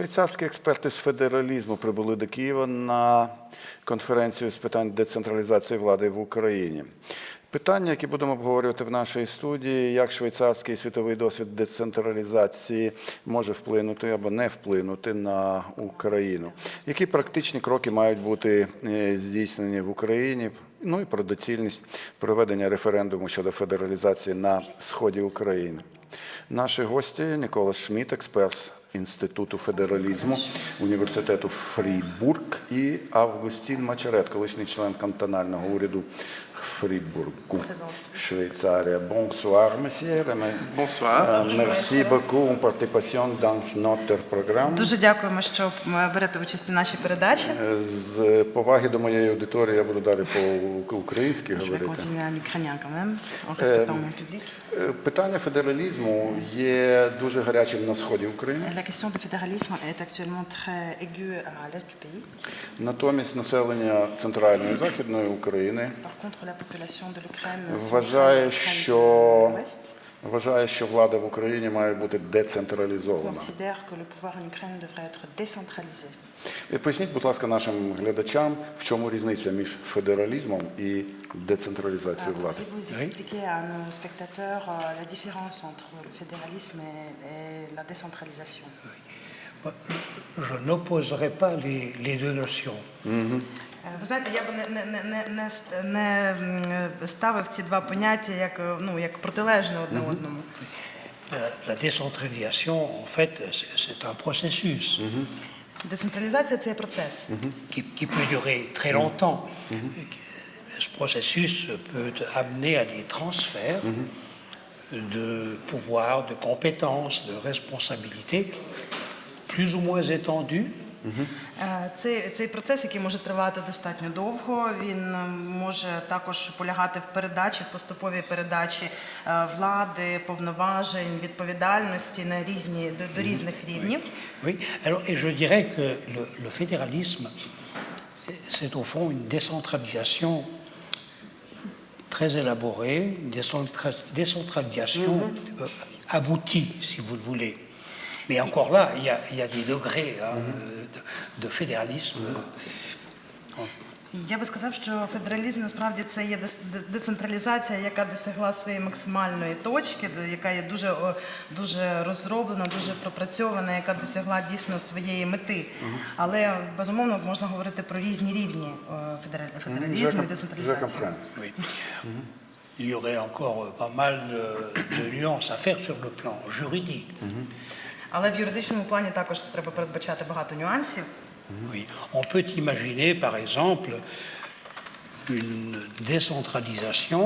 Швейцарські експерти з федералізму прибули до Києва на конференцію з питань децентралізації влади в Україні. Питання, які будемо обговорювати в нашій студії, як швейцарський світовий досвід децентралізації може вплинути або не вплинути на Україну. Які практичні кроки мають бути е, здійснені в Україні? Ну і про доцільність проведення референдуму щодо федералізації на сході України. Наші гості Нікола Шміт, експерт Інституту федералізму університету Фрібург і Августін Мачерет, колишній член кантонального уряду Фрібургу, Швейцарія. Bonsoir, monsieur. Bonsoir. Euh, Merci beaucoup en participation dans notre programme. Дуже дякуємо, що берете участь у нашій передачі. Е, З поваги до моєї аудиторії я буду далі по-українськи говорити. public. Е, Питання федералізму є дуже гарячим на сході України. La question du fédéralisme est actuellement très aiguë à l'est du pays. Натомість населення центральної і західної України Par contre, la population de l'Ukraine вважає, centrale, l'Ukraine що de l'Ouest вважає, що влада в Україні має бути децентралізована. considère que le pouvoir en Ukraine devrait être décentralisé. І Поясніть, будь ласка, нашим глядачам, в чому різниця між федералізмом і децентралізацією Alors, влади. Pouvez-vous expliquer à nos spectateurs euh, la différence entre le fédéralisme et, et la décentralisation Je n'opposerai pas les, les deux notions. Е, Ви знаєте, я б не, не, не, не, не, ст- не м, ставив ці два поняття як, е, ну, як протилежне одне одному. La, la décentralisation, en fait, c'est c'est un processus Децентралізація це є процес. qui, qui peut durer très longtemps. Ce processus peut amener à des transferts de pouvoir, de compétences, de responsabilités plus ou moins étendus. Е, Цей, цей процес, який може тривати достатньо довго, він е, може також полягати в передачі, в поступовій передачі е, влади, повноважень, відповідальності на різні до, до різних рівнів. Oui, alors, et je dirais que le, le fédéralisme, c'est au fond une décentralisation très élaborée, une décentra- décentralisation euh, aboutie, si vous le voulez. Mais encore là, il y a, il y a des degrés hein, de, de fédéralisme. Я би сказав, що федералізм насправді це є децентралізація, яка досягла своєї максимальної точки, яка є дуже, дуже розроблена, дуже пропрацьована, яка досягла дійсно своєї мети. Але безумовно можна говорити про різні рівні федералізму і децентралізації. Il y aurait encore euh, pas mal de, de nuances à faire sur le plan juridique. Але в юридичному плані також треба передбачати багато нюансів. Oui. On peut imaginer, par exemple, une décentralisation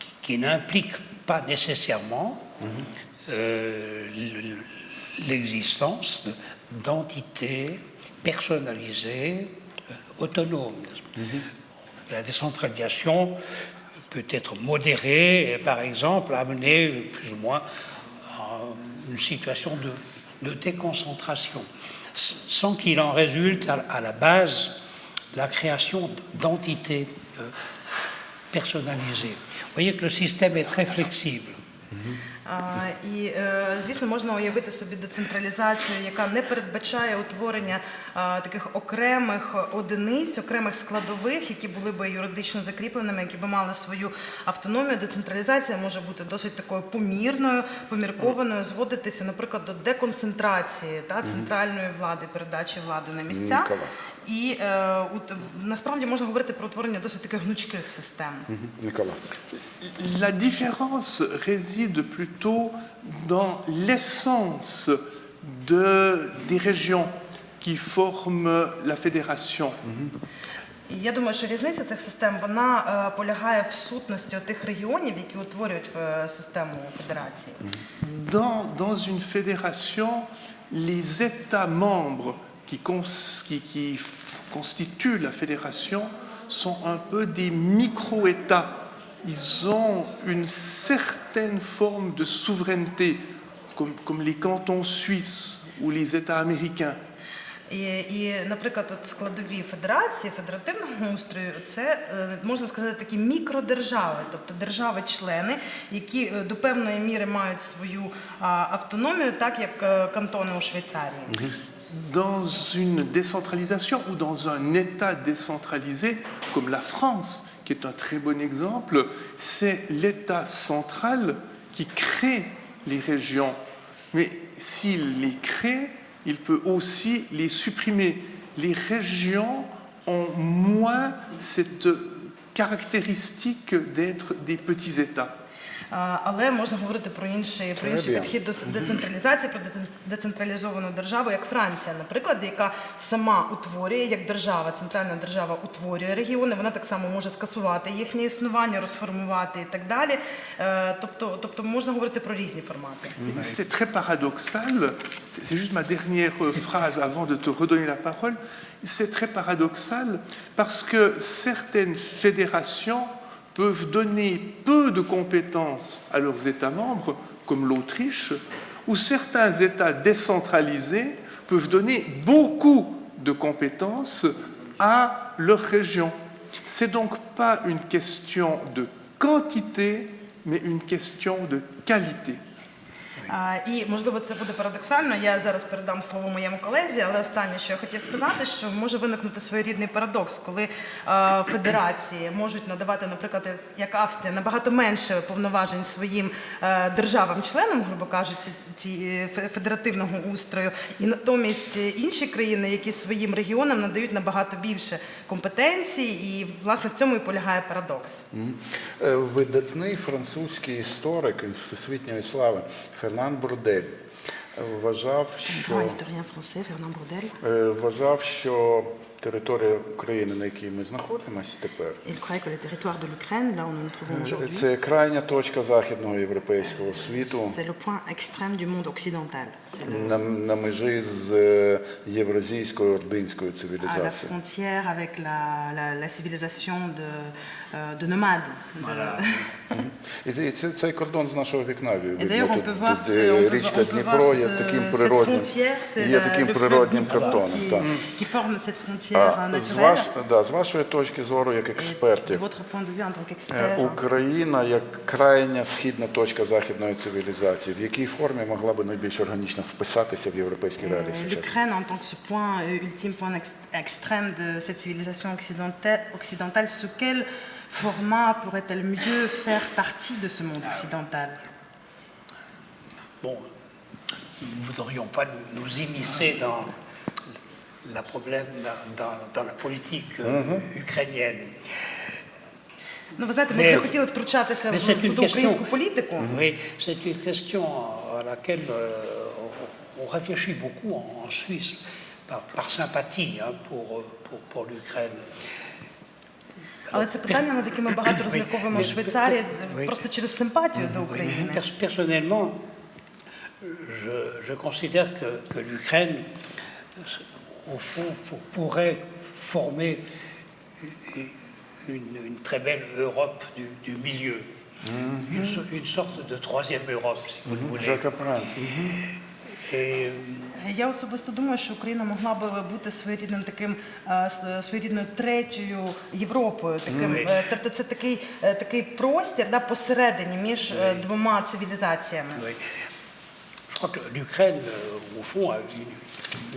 qui, qui n'implique pas nécessairement euh, l- l'existence de- d'entités personnalisées, euh, autonomes. La décentralisation peut être modérée et, par exemple, amener plus ou moins à une situation de, de déconcentration, sans qu'il en résulte à, la base la création d'entités euh, personnalisées. Vous voyez que le système est très flexible. А, І, е, звісно, можна уявити собі децентралізацію, яка не передбачає утворення таких окремих одиниць, окремих складових, які були би юридично закріпленими, які би мали свою автономію. Децентралізація може бути досить такою помірною, поміркованою, зводитися, наприклад, до деконцентрації та центральної влади, передачі влади на місця. І е, насправді можна говорити про утворення досить таких гнучких систем. Нікола. La différence réside plutôt dans l'essence de, des régions qui forment la fédération. І Я думаю, що різниця цих систем вона е, полягає в сутності тих регіонів, які утворюють е, систему федерації. Dans, dans une fédération, les États membres qui, cons- qui- qui f- constituent la fédération sont un peu des micro-États. Ils ont une certaine forme de souveraineté, comme, comme les cantons suisses ou les États américains. І, і, наприклад, от складові федерації, федеративного устрою, це е, можна сказати такі мікродержави, тобто держави-члени, які е, до певної міри мають свою а, автономію, так як е, кантони у Швейцарії. Dans une décentralisation ou dans un État décentralisé comme la France, qui est un très bon exemple, c'est l'État central qui crée les régions. Mais s'il les crée, il peut aussi les supprimer. Les régions ont moins cette caractéristique d'être des petits États. Але можна говорити про інший, про інший підхід до децентралізації, про децен- децентралізовану державу, як Франція, наприклад, яка сама утворює як держава, центральна держава утворює регіони. Вона так само може скасувати їхнє існування, розформувати і так далі. Е, Тобто, тобто можна говорити про різні формати. C'est très paradoxal, c'est juste ma dernière phrase avant de te redonner la parole, c'est très paradoxal parce que certaines fédérations peuvent donner peu de compétences à leurs États membres, comme l'Autriche, ou certains États décentralisés peuvent donner beaucoup de compétences à leur région. C'est donc pas une question de quantité, mais une question de qualité. І можливо це буде парадоксально. Я зараз передам слово моєму колезі, але останнє, що я хотів сказати, що може виникнути своєрідний парадокс, коли федерації можуть надавати, наприклад, як Австрія, набагато менше повноважень своїм е, державам-членам, грубо кажучи, ці федеративного устрою, і натомість інші країни, які своїм регіонам надають набагато більше компетенцій, і власне в цьому і полягає парадокс. Е, Видатний французький історик всесвітньої слави Фернан Брудель вважав, що, Історія француз Фернан Брудель. е, вважав, що територія України, на якій ми знаходимося тепер, це крайня точка західного європейського світу c'est le point extrême du monde occidental. C'est le- на, на межі з е, євразійською ординською цивілізацією. frontière avec la, la, la civilisation de, euh, de nomades. de- І і це, цей кордон з нашого вікна е, річка Дніпро є таким c'est є таким Dnipro кордоном. А, euh, з, ваш, да, з вашої точки зору, як експертів, е, Україна як крайня східна точка західної цивілізації, в якій формі могла би найбільш органічно вписатися в європейські реалії euh, l'Ukraine en tant que ce point euh, ultime, point ex- extrême de cette civilisation occidentale, occidentale, sous quel format pourrait-elle mieux faire partie de ce monde occidental Bon, nous ne voudrions pas nous immiscer dans la problème dans, dans- dans la politique euh, ukrainienne. Ну, ви знаєте, ми Mais- б не хотіли втручатися в Mais c'est une суду question. українську політику. Oui, c'est une question à laquelle euh, on, on réfléchit beaucoup en, en Suisse, par, par sympathie hein, pour, euh, pour, pour l'Ukraine. Але це питання, над якими багато розмірковуємо в Oui. Швейцарії, Oui. просто через симпатію до Oui, України. pers- personnellement, je, je considère que, que l'Ukraine, au fond, pour- pourrait former une, une très belle Europe du, du milieu. Une, so- une sorte de troisième Europe, si vous le voulez. Et, Я особисто думаю, що Україна могла би бути своєрідним таким е, своєрідною третьою Європою. Таким, Oui. е, тобто це такий, е, такий простір да, посередині між е, двома цивілізаціями. oui. Je crois que l'Ukraine, euh, au fond, a une,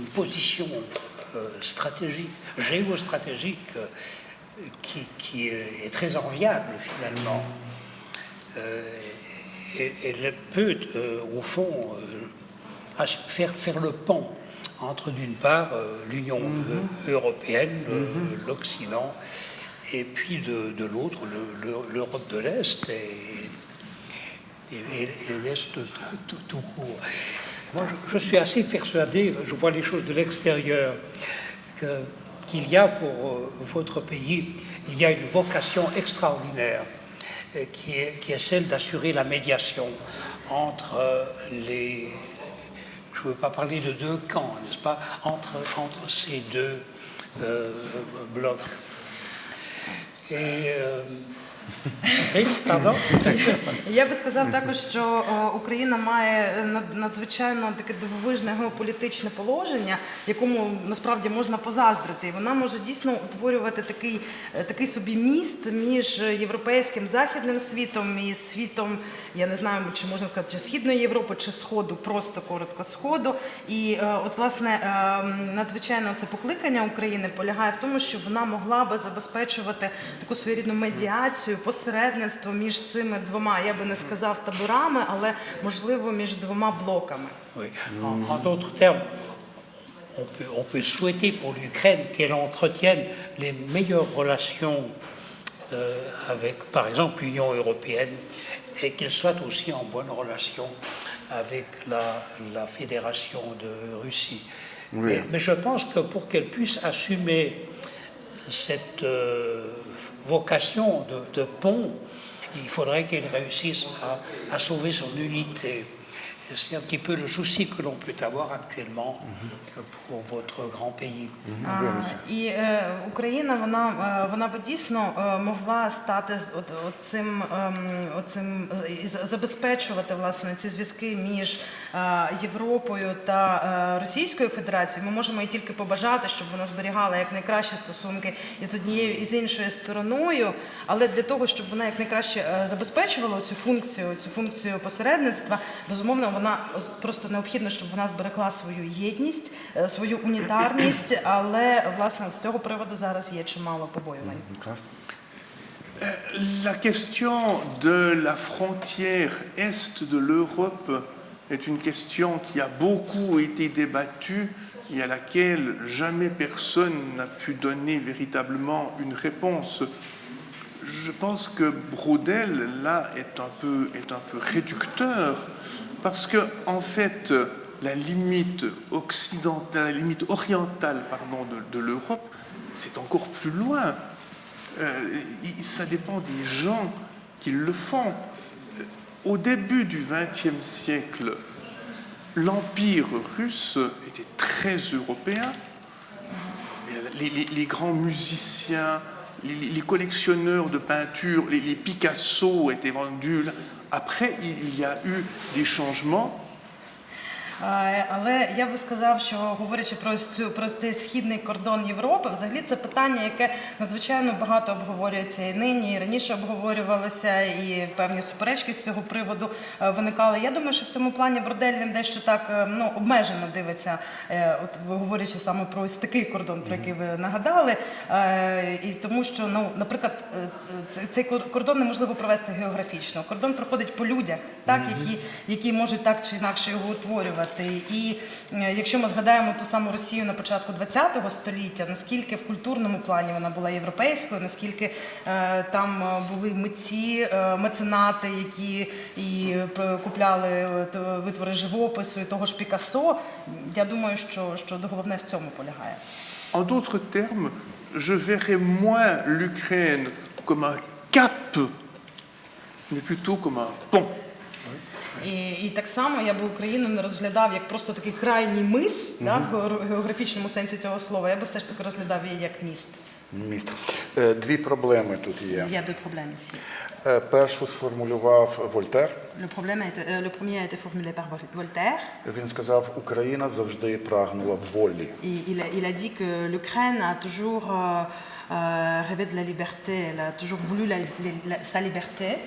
une position euh, stratégique, géostratégique, euh, qui, qui est très enviable finalement. Euh, et elle peut, euh, au fond, euh, faire, faire le pont entre, d'une part, euh, l'Union euh, européenne, le- l'Occident, et puis de, de l'autre, le- le- l'Europe de l'Est et, et, et- et l'Est tout, tout- tout court. Moi, je, suis assez persuadé, je vois les choses de l'extérieur, qu'il y a pour euh, votre pays, il y a une vocation extraordinaire euh, qui est, celle d'assurer la médiation entre euh, les... Je ne veux pas parler de deux camps, n'est-ce pas, entre, entre ces deux blocs. Et Я би сказав також, що Україна має надзвичайно таке дивовижне геополітичне положення, якому насправді можна позаздрити. І вона може дійсно утворювати такий, е, такий собі міст між європейським західним світом і світом, я не знаю, чи можна сказати, чи східної Європи, чи сходу, просто коротко сходу. І е, от власне е, надзвичайно це покликання України полягає в тому, щоб вона могла би забезпечувати таку своєрідну медіацію, посередництво між цими двома, я би не сказав таборами, але можливо між двома блоками. Oui. En, en d'autres termes, on peut, on peut souhaiter pour l'Ukraine qu'elle entretienne les meilleures relations euh, avec, par exemple, l'Union européenne et qu'elle soit aussi en bonne relation avec la, la Fédération de Russie. Mais, mais je pense que pour qu'elle puisse assumer cette euh, vocation de, pont, il faudrait qu'elle réussisse à sauver son unité. C'est un petit peu le souci que l'on peut avoir actuellement euh, pour votre grand pays. І е, Україна, вона, е, вона би дійсно е, могла стати з- от, оцим, ем, оцим забезпечувати власне ці зв'язки між Європою та Російською Федерацією. Ми можемо і тільки побажати, щоб вона зберігала якнайкращі стосунки і з однією і з іншою стороною. Але для того, щоб вона якнайкраще е, забезпечувала цю функцію, цю функцію посередництва, безумовно, вона з- просто необхідно, щоб вона зберегла свою єдність, е, свою унітарність. Але власне от з цього приводу зараз є чимало побоювань. La question de la frontière est de l'Europe est une question qui a beaucoup été débattue et à laquelle jamais personne n'a pu donner véritablement une réponse. Je pense que Brodel, là, est un peu, est un peu réducteur, parce que, en fait, la limite occidentale, la limite orientale, pardon, de, l'Europe, c'est encore plus loin. Euh, ça dépend des gens qui le font. Au début du XXe siècle, l'Empire russe était très européen. Les, grands musiciens, les, collectionneurs de peintures, les, les Picasso étaient vendus. Après, il y a eu des changements. Але я би сказав, що говорячи про цю про цей східний кордон Європи, взагалі це питання, яке надзвичайно багато обговорюється і нині, і раніше обговорювалося, і певні суперечки з цього приводу е, виникали. Я думаю, що в цьому плані Бродель він дещо так е, ну обмежено дивиться, е, от говорячи саме про ось такий кордон, про який ви нагадали. І тому, що ну, наприклад, цей кор- кордон неможливо провести географічно. Кордон проходить по людях, так які, які можуть так чи інакше його утворювати. І е, якщо ми згадаємо ту саму Росію на початку ХХ століття, наскільки в культурному плані вона була європейською, наскільки е, там е, були митці, меценати, які і купляли витвори живопису і того ж Пікассо, я думаю, що, що головне в цьому полягає. En d'autres termes, je verrais moins l'Ukraine comme un cap, mais plutôt comme un pont. І, і так само я би Україну не розглядав як просто такий крайній мис, да, в географічному сенсі цього слова. Я би все ж таки розглядав її як міст. Міст. Е, Дві проблеми тут є. Problèmes ici. Е, Першу сформулював Вольтер. Euh. Він сказав, Україна завжди прагнула волі. Et il, a, il a dit que l'Ukraine a toujours euh, euh, de la liberté, elle a toujours voulu la- la- sa liberté.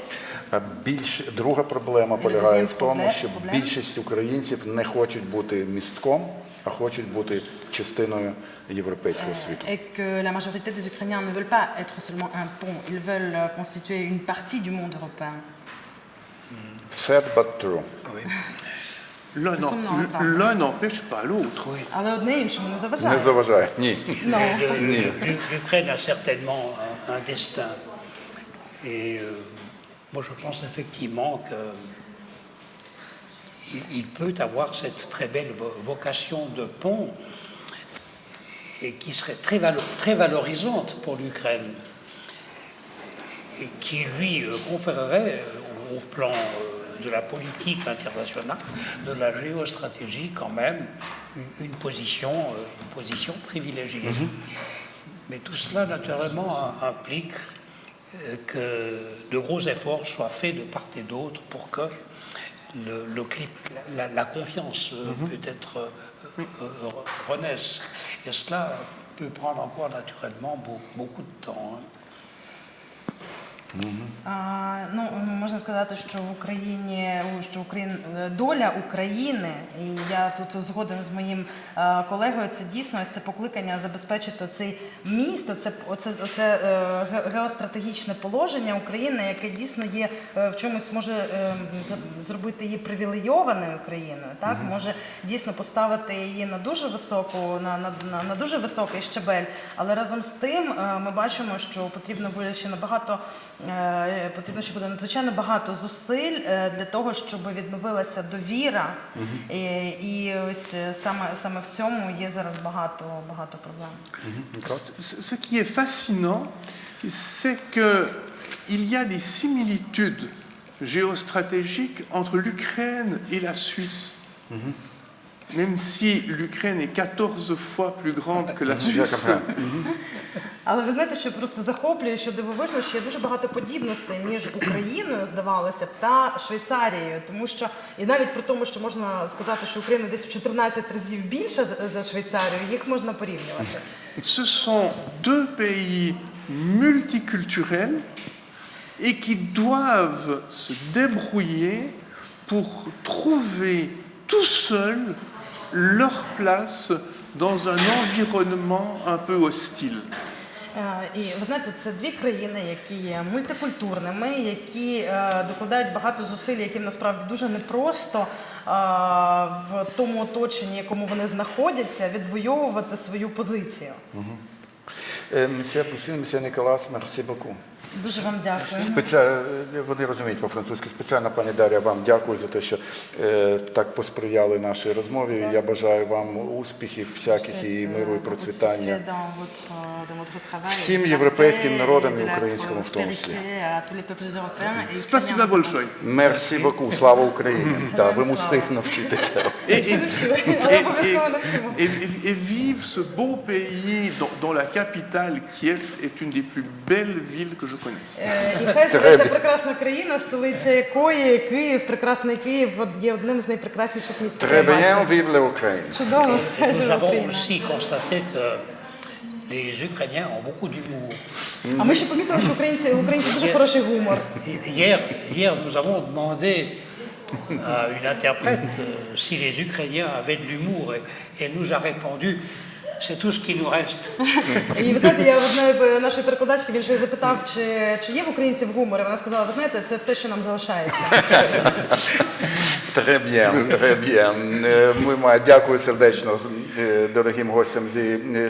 Більш друга проблема полягає в тому, що проблем. більшість українців не хочуть бути містком, а хочуть бути частиною європейського світу. Et que la majorité des Ukrainiens ne veulent pas être seulement un pont, ils veulent euh, constituer une partie du monde européen. Sad but true. L'un l'un n'empêche pas l'autre. Але одне іншому не Не заважає. заважає. Ні. No. Le- le- L'Ukraine a certainement un, un destin. Et euh, moi, je pense effectivement que il, il peut avoir cette très belle vo- vocation de pont et qui serait très, valo- très valorisante pour l'Ukraine et qui lui euh, conférerait euh, au plan euh, de la politique internationale, de la géostratégie quand même, une, une position, euh, une position privilégiée. Mais tout cela naturellement im- implique euh, que de gros efforts soient faits de part et d'autre pour que le, le clip, la, la confiance euh, peut-être euh, euh, renaisse. Et cela peut prendre encore naturellement beau- beaucoup de temps. А, ну, можна сказати, що в Україні що Україн, доля України, і я тут згоден з моїм е, колегою. Це дійсно це покликання забезпечити цей міст, оце, оце, оце е, геостратегічне положення України, яке дійсно є е, в чомусь може зробити її привілейованою країною. Так може дійсно поставити її на дуже високу, на, на, на, на дуже високий щебель. Але разом з тим ми бачимо, що потрібно буде ще набагато потрібно ще буде надзвичайно багато зусиль е, для того, щоб відновилася довіра. І, і ось е, саме саме в цьому є зараз багато багато проблем. Ce qui est fascinant, c'est qu'il y a des similitudes géostratégiques entre l'Ukraine et la Suisse. Même si l'Ukraine est 14 fois plus grande que la Suisse, Але ви знаєте, що просто захоплює, що дивовижно, що є дуже багато подібностей між Україною, здавалося та Швейцарією, тому що і навіть при тому, що можна сказати, що Україна десь в 14 разів більша за- Швейцарію, їх можна порівнювати. ce sont deux pays multiculturels et qui doivent se débrouiller pour trouver tout seuls leur place dans un environnement un peu hostile. Е, І ви знаєте, це дві країни, які є мультикультурними, які е, докладають багато зусиль, яким насправді дуже непросто е, в тому оточенні, якому вони знаходяться, відвоювати свою позицію. Е, Мсьє Августин, мсьє Ніколас, мерсі боку. Дуже вам дякую. Спеціа... Вони розуміють по-французьки. Спеціально, пані Дар'я, вам дякую за те, що е, так посприяли нашій розмові. Я бажаю вам успіхів всяких і миру, і процвітання. Всім європейським народам і українському в тому числі. Спасибо большое. Мерсі боку, слава Україні. Так, ви мусите їх навчити цього. Et, et- et- et- et- et- et vive ce beau pays dont, dont la capitale, Kiev, est une des plus belles villes que je connaisse. Е, І хай живе ця прекрасна країна, столиця якої Київ, прекрасний Київ, от є одним з найпрекрасніших міст. який я Треба бачила. вівле Україні. Чудово, хай Nous живе avons Україна. aussi constaté que les Ukrainiens ont beaucoup d'humour. А ми ще помітили, що українці українці дуже хороший гумор. Hier, hier, nous avons demandé à une interprète euh, si les Ukrainiens avaient de l'humour et et elle nous a répondu c'est тушки reste. І ви знаєте, я в одної нашої перекладачки він ще запитав, чи, чи є в українців гумор. І вона сказала: ви знаєте, це все, що нам залишається. Très bien, très bien. Е, Ми дякую сердечно е, дорогим гостям зі е,